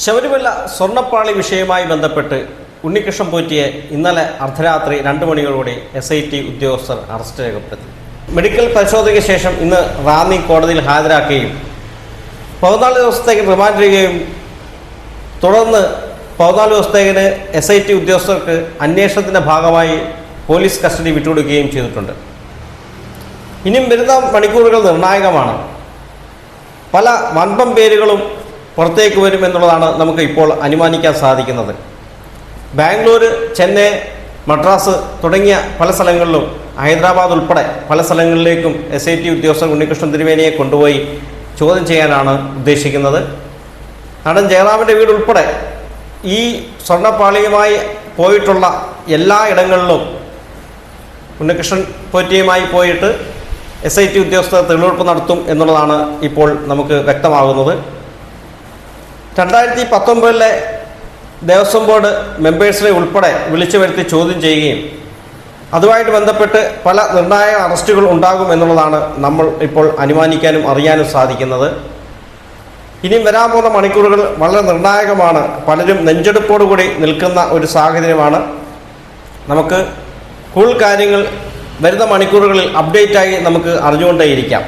ശബരിമല സ്വർണപ്പാളി വിഷയവുമായി ബന്ധപ്പെട്ട് ഉണ്ണികൃഷ്ണൻ പോറ്റിയെ ഇന്നലെ അർദ്ധരാത്രി രണ്ട് മണിയോടുകൂടി എസ് ഐ ടി ഉദ്യോഗസ്ഥർ അറസ്റ്റ് രേഖപ്പെടുത്തി. മെഡിക്കൽ പരിശോധനയ്ക്ക് ശേഷം ഇന്ന് റാന്നി കോടതിയിൽ ഹാജരാക്കുകയും പതിനാല് ദിവസത്തേക്ക് റിമാൻഡ് ചെയ്യുകയും തുടർന്ന് പതിനാല് ദിവസത്തേക്കിന് എസ് ഐ ടി ഉദ്യോഗസ്ഥർക്ക് അന്വേഷണത്തിന്റെ ഭാഗമായി പോലീസ് കസ്റ്റഡി വിട്ടുകൊടുക്കുകയും ചെയ്തിട്ടുണ്ട്. ഇനിയും വരുന്ന മണിക്കൂറുകൾ നിർണായകമാണ്. പല വൻപം പേരുകളും പുറത്തേക്ക് വരും എന്നുള്ളതാണ് നമുക്ക് ഇപ്പോൾ അനുമാനിക്കാൻ സാധിക്കുന്നത്. ബാംഗ്ലൂർ ചെന്നൈ മദ്രാസ് തുടങ്ങിയ പല സ്ഥലങ്ങളിലും ഹൈദരാബാദ് ഉൾപ്പെടെ പല സ്ഥലങ്ങളിലേക്കും എസ് ഐ ടി ഉദ്യോഗസ്ഥർ ഉണ്ണികൃഷ്ണൻ തിരുവേനിയെ കൊണ്ടുപോയി ചോദ്യം ചെയ്യാനാണ് ഉദ്ദേശിക്കുന്നത്. നടൻ ജയറാമിന്റെ വീട് ഉൾപ്പെടെ ഈ സ്വർണപ്പാളിയുമായി പോയിട്ടുള്ള എല്ലാ ഇടങ്ങളിലും ഉണ്ണികൃഷ്ണൻ പോറ്റിയുമായി പോയിട്ട് എസ് ഐ ടി ഉദ്യോഗസ്ഥർ തെളിവെടുപ്പ് നടത്തും എന്നുള്ളതാണ് ഇപ്പോൾ നമുക്ക് വ്യക്തമാകുന്നത്. രണ്ടായിരത്തി പത്തൊമ്പതിലെ ദേവസ്വം ബോർഡ് മെമ്പേഴ്സിനെ ഉൾപ്പെടെ വിളിച്ചു വരുത്തി ചോദ്യം ചെയ്യുകയും അതുമായിട്ട് ബന്ധപ്പെട്ട് പല നിർണായക അറസ്റ്റുകൾ ഉണ്ടാകും എന്നുള്ളതാണ് നമ്മൾ ഇപ്പോൾ അനുമാനിക്കാനും അറിയാനും സാധിക്കുന്നത്. ഇനിയും വരാൻ പോകുന്ന മണിക്കൂറുകൾ വളരെ നിർണായകമാണ്. പലരും നെഞ്ചെടുപ്പോടുകൂടി നിൽക്കുന്ന ഒരു സാഹചര്യമാണ്. നമുക്ക് കൂടുതൽ കാര്യങ്ങൾ വരുന്ന മണിക്കൂറുകളിൽ അപ്ഡേറ്റായി നമുക്ക് അറിഞ്ഞുകൊണ്ടേയിരിക്കാം.